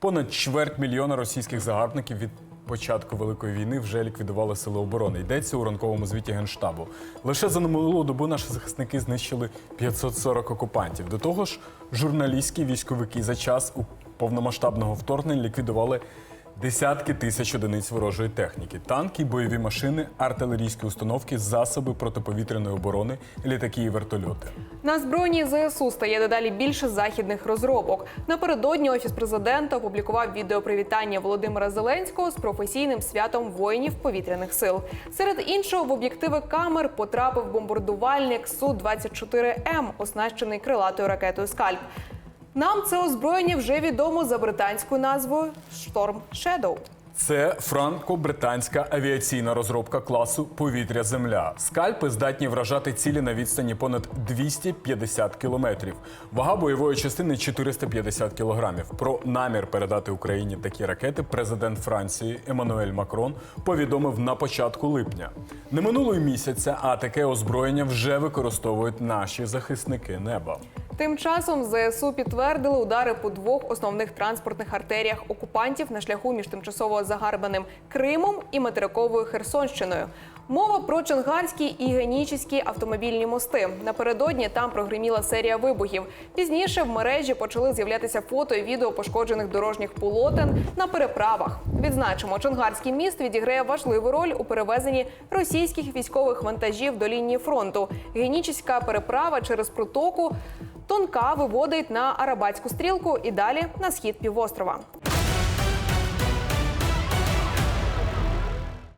Понад чверть мільйона російських загарбників від початку великої війни вже ліквідували сили оборони. Йдеться у ранковому звіті генштабу. Лише за минулу добу наші захисники знищили 540 окупантів. До того ж, журналістські військовики за час у повномасштабного вторгнення ліквідували. Десятки тисяч одиниць ворожої техніки, танки, бойові машини, артилерійські установки, засоби протиповітряної оборони, літаки і вертольоти. На збройній ЗСУ стає дедалі більше західних розробок. Напередодні офіс президента опублікував відео привітання Володимира Зеленського з професійним святом воїнів повітряних сил. Серед іншого, в об'єктиви камер потрапив бомбардувальник су 24 м оснащений крилатою ракетою Скальп. Нам це озброєння вже відомо за британською назвою Шторм Shadow. Це франко-британська авіаційна розробка класу Повітря Земля. Скальпи здатні вражати цілі на відстані понад 250 кілометрів. Вага бойової частини 450 кілограмів. Про намір передати Україні такі ракети президент Франції Еммануель Макрон повідомив на початку липня. Не минуло місяця, а таке озброєння вже використовують наші захисники неба. Тим часом ЗСУ підтвердили удари по двох основних транспортних артеріях окупантів на шляху між тимчасово загарбаним Кримом і материковою Херсонщиною. Мова про Чонгарські і Генічеські автомобільні мости. Напередодні там прогриміла серія вибухів. Пізніше в мережі почали з'являтися фото і відео пошкоджених дорожніх полотен на переправах. Відзначимо, Чонгарський міст відіграє важливу роль у перевезенні російських військових вантажів до лінії фронту. Генічеська переправа через протоку тонка виводить на Арабатську стрілку і далі на схід півострова.